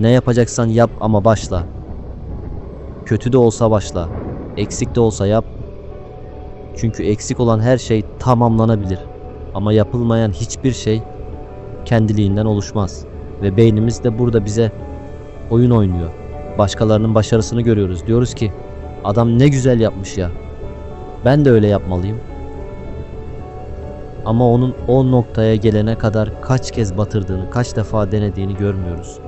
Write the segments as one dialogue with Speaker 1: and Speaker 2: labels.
Speaker 1: Ne yapacaksan yap ama başla. Kötü de olsa başla. Eksik de olsa yap. Çünkü eksik olan her şey tamamlanabilir. Ama yapılmayan hiçbir şey kendiliğinden oluşmaz. Ve beynimiz de burada bize oyun oynuyor. Başkalarının başarısını görüyoruz. Diyoruz ki adam ne güzel yapmış ya. Ben de öyle yapmalıyım. Ama onun o noktaya gelene kadar kaç kez batırdığını, kaç defa denediğini görmüyoruz.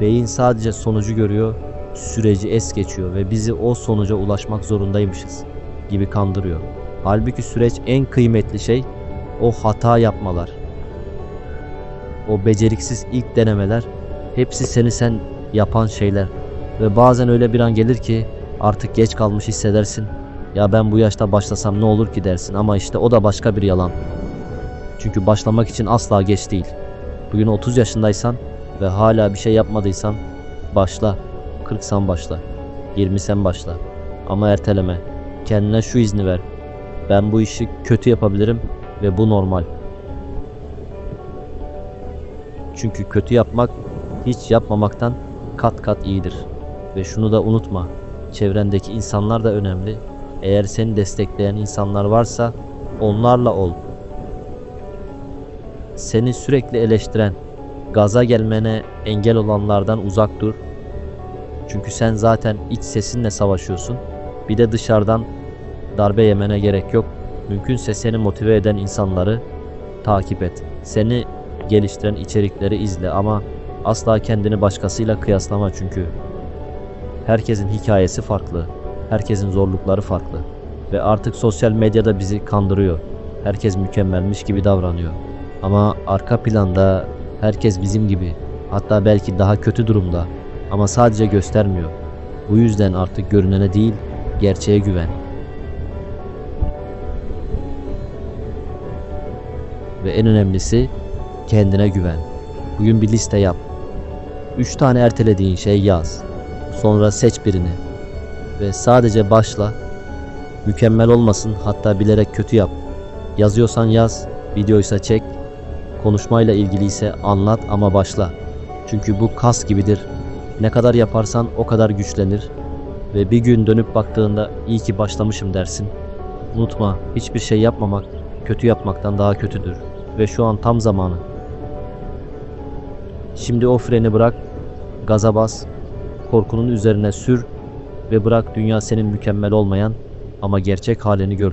Speaker 1: Beyin sadece sonucu görüyor, süreci es geçiyor ve bizi o sonuca ulaşmak zorundaymışız gibi kandırıyor. Halbuki süreç en kıymetli şey o hata yapmalar. O beceriksiz ilk denemeler hepsi seni sen yapan şeyler. Ve bazen öyle bir an gelir ki artık geç kalmış hissedersin. Ya ben bu yaşta başlasam ne olur ki dersin ama işte o da başka bir yalan. Çünkü başlamak için asla geç değil. Bugün 30 yaşındaysan ve hala bir şey yapmadıysan başla. 40'san başla. 20'sen başla. Ama erteleme. Kendine şu izni ver. Ben bu işi kötü yapabilirim ve bu normal. Çünkü kötü yapmak hiç yapmamaktan kat kat iyidir. Ve şunu da unutma. Çevrendeki insanlar da önemli. Eğer seni destekleyen insanlar varsa onlarla ol. Seni sürekli eleştiren, gaza gelmene engel olanlardan uzak dur. Çünkü sen zaten iç sesinle savaşıyorsun. Bir de dışarıdan darbe yemene gerek yok. Mümkünse seni motive eden insanları takip et. Seni geliştiren içerikleri izle ama asla kendini başkasıyla kıyaslama çünkü herkesin hikayesi farklı. Herkesin zorlukları farklı. Ve artık sosyal medyada bizi kandırıyor. Herkes mükemmelmiş gibi davranıyor. Ama arka planda herkes bizim gibi. Hatta belki daha kötü durumda. Ama sadece göstermiyor. Bu yüzden artık görünene değil, gerçeğe güven. Ve en önemlisi kendine güven. Bugün bir liste yap. 3 tane ertelediğin şey yaz. Sonra seç birini. Ve sadece başla. Mükemmel olmasın hatta bilerek kötü yap. Yazıyorsan yaz, videoysa çek. Konuşmayla ilgiliyse anlat ama başla. Çünkü bu kas gibidir. Ne kadar yaparsan o kadar güçlenir. Ve bir gün dönüp baktığında iyi ki başlamışım dersin. Unutma hiçbir şey yapmamak kötü yapmaktan daha kötüdür. Ve şu an tam zamanı. Şimdi o freni bırak, gaza bas, korkunun üzerine sür ve bırak dünya senin mükemmel olmayan ama gerçek halini görsün.